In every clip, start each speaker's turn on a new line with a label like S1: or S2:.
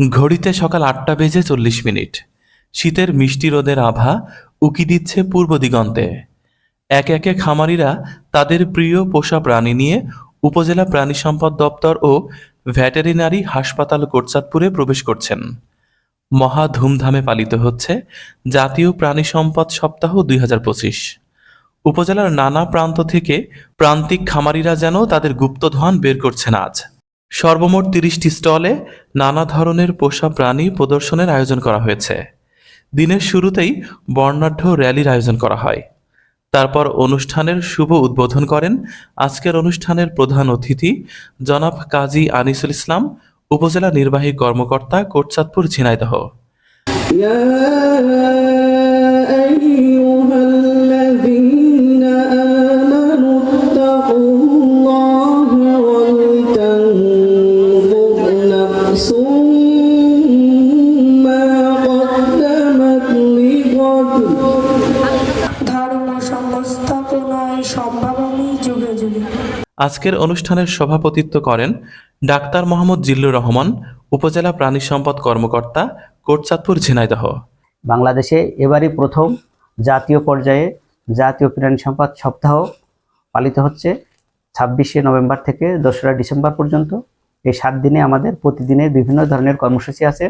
S1: ঘড়িতে সকাল আটটা বেজে চল্লিশ মিনিট। শীতের মিষ্টি রোদের আভা উকি দিচ্ছে পূর্ব দিগন্তে। একে একে খামারিরা তাদের প্রিয় পোষা প্রাণী নিয়ে উপজেলা প্রাণী সম্পদ দপ্তর ও ভেটেরিনারি হাসপাতাল কোটচাঁদপুরে প্রবেশ করছেন। মহা ধুমধামে পালিত হচ্ছে জাতীয় প্রাণী সম্পদ সপ্তাহ দুই হাজার পঁচিশ। উপজেলার নানা প্রান্ত থেকে প্রান্তিক খামারিরা যেন তাদের গুপ্তধন বের করছেন আজ। সর্বমোট তিরিশটি স্টলে নানা ধরনের পোষা প্রাণী প্রদর্শনের আয়োজন করা হয়েছে। দিনের শুরুতেই বর্ণাঢ্য র্যালির আয়োজন করা হয়। তারপর অনুষ্ঠানের শুভ উদ্বোধন করেন আজকের অনুষ্ঠানের প্রধান অতিথি জনাব কাজী আনিসুল ইসলাম, উপজেলা নির্বাহী কর্মকর্তা কোটচাঁদপুর ঝিনাইদহ।
S2: ধর্ম সংস্থাপনায় সম্ভাবনী যুগে যুগে।
S1: আজকের অনুষ্ঠানের সভাপতিত্ব করেন ডাক্তার মোহাম্মদ জিল্লুর রহমান উপজেলা প্রাণী সম্পদ কর্মকর্তা কোটচাঁদপুর ঝিনাইদহ।
S3: বাংলাদেশে এবারই প্রথম জাতীয় পর্যায়ে জাতীয় প্রাণী সম্পদ সপ্তাহ পালিত হচ্ছে ছাব্বিশে নভেম্বর থেকে দোসরা ডিসেম্বর পর্যন্ত। এই সাত দিনে আমাদের প্রতিদিনের বিভিন্ন ধরনের কর্মসূচি আছে।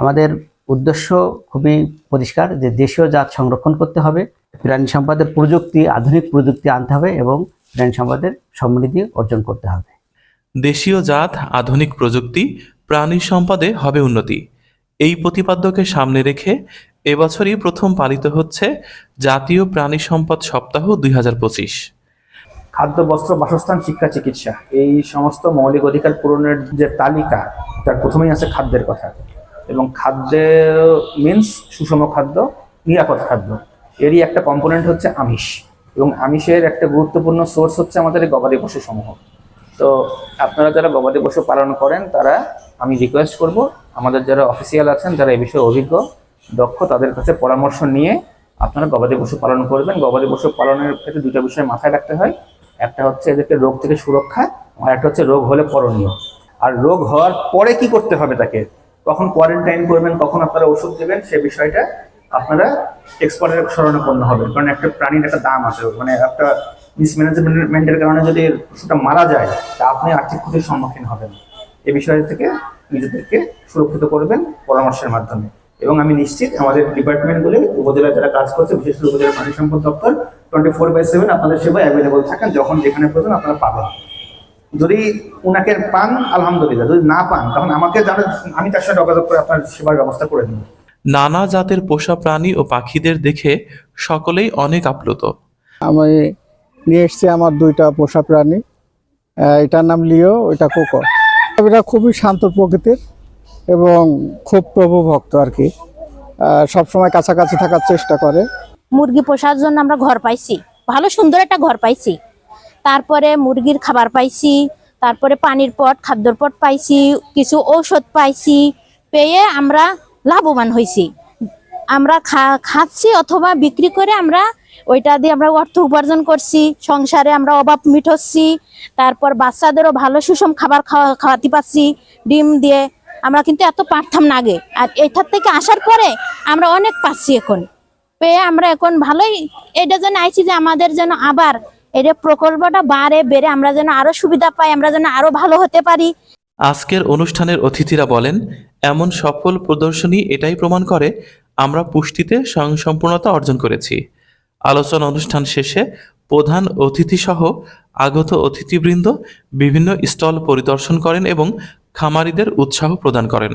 S3: আমাদের উদ্দেশ্য খুবই পরিষ্কার যে দেশীয় জাত সংরক্ষণ করতে হবে প্রাণী সম্পদের প্রযুক্তি আধুনিক প্রযুক্তি আনতে হবে এবং প্রাণী সম্পদের সমৃদ্ধি অর্জন করতে হবে।
S1: দেশীয় জাত আধুনিক প্রযুক্তি প্রাণী সম্পদে হবে উন্নতি। এই প্রতিপাদ্যকে সামনে রেখে এবছরই প্রথম পালিত হচ্ছে জাতীয় প্রাণী সম্পদ সপ্তাহ দুই হাজার পঁচিশ।
S4: খাদ্য বস্ত্র বাসস্থান শিক্ষা চিকিৎসা এই সমস্ত মৌলিক অধিকার পূরণের যে তালিকা তার প্রথমেই আছে খাদ্যের কথা। এবং খাদ্য মিন্স সুষম খাদ্য, নিরাপদ খাদ্য। এরই একটা কম্পোনেন্ট হচ্ছে আমিষ। এবং আমিষের একটা গুরুত্বপূর্ণ সোর্স হচ্ছে আমাদের গবাদি পশু সমূহ। তো আপনারা যারা গবাদি পশু পালন করেন, তারা আমি রিকোয়েস্ট করব, আমাদের যারা অফিসিয়াল আছেন, যারা এই বিষয়ে অভিজ্ঞ, দক্ষ, তাদের কাছে পরামর্শ নিয়ে আপনারা গবাদি পশু পালন করবেন। গবাদি পশু পালনের ক্ষেত্রে দুটো বিষয় মাথায় রাখতে হয়। একটা হচ্ছে এদেরকে রোগ থেকে সুরক্ষা, আর একটা হচ্ছে রোগ হলে করণীয়। আর রোগ হওয়ার পরে কি করতে হবে তাকে? কখন কোয়ারেন্টাইন করবেন, কখন আপনারা ওষুধ দেবেন, সে বিষয়টা আপনারা এক্সপার্টের শরণাপন্ন হবেন। কারণ একটা প্রাণীর একটা দাম আছে মানে একটা মিসম্যানেজমেন্টের কারণে যদি পশুটা মারা যায়, তা আপনি আর্থিক ক্ষতির সম্মুখীন হবেন। এ বিষয় থেকে নিজেদেরকে সুরক্ষিত করবেন পরামর্শের মাধ্যমে। এবং আমি নিশ্চিত আমাদের ডিপার্টমেন্টগুলি উপজেলায় যারা কাজ করছে, বিশেষ করে উপজেলা প্রাণী সম্পদ দপ্তর টোয়েন্টি ফোর বাই সেভেন আপনাদের সেবা অ্যাভেলেবল থাকেন, যখন যেখানে প্রয়োজন আপনারা পাবেন। যদি উনাকে পান আলহামদুলিল্লাহ। যদি না পান তখন আমাকে জানা আমি তার সাথে যোগাযোগ করে আপনার সেবার ব্যবস্থা করে দেবো।
S1: নানা জাতের পোষা প্রাণী ও পাখিদের দেখে সকলেই অনেক আপ্লুত।
S5: আমি নিয়ে এসেছি আমার দুইটা পোষা প্রাণী। এটার নাম লিও ওইটা কোকো। এটা খুবই শান্ত প্রকৃতির এবং খুব প্রভু ভক্ত আর কি। সবসময় কাছাকাছি থাকার চেষ্টা করে।
S6: মুরগি পোষার জন্য আমরা ঘর পাইছি। ভালো সুন্দর একটা ঘর পাইছি। তারপরে মুরগির খাবার পাইছি, তারপরে পানির পট, খাদ্যর পট পাইছি, কিছু ঔষধ পাইছি, পেয়ে আমরা লাভবান হয়েছি আমরা খাচ্ছি অথবা বিক্রি করে আমরা ওইটা দিয়ে আমরা অর্থ উপার্জন করছি, সংসারে আমরা অভাব মিটাচ্ছি, তারপর বাচ্চাদেরও ভালো সুষম খাবার খাওয়া, খাওয়াতে পারছি, ডিম দিয়ে। আমরা কিন্তু এত পারতাম না আগে। আর এটার থেকে আসার পরে আমরা অনেক পাচ্ছি এখন। পেয়ে আমরা এখন ভালোই, এটা যেন আইছি যে আমাদের যেন আবার এটা প্রকল্পটা বাড়ে, বেড়ে আমরা যেন আরও সুবিধা পাই, আমরা যেন আরও ভালো হতে পারি।
S1: আজকের অনুষ্ঠানের অতিথিরা বলেন, এমন সফল প্রদর্শনী এটাই প্রমাণ করে আমরা পুষ্টিতে স্বয়ংসম্পূর্ণতা অর্জন করেছি। আলোচনা অনুষ্ঠান শেষে প্রধান অতিথি সহ আগত অতিথিবৃন্দ বিভিন্ন স্টল পরিদর্শন করেন এবং খামারিদের উৎসাহ প্রদান করেন।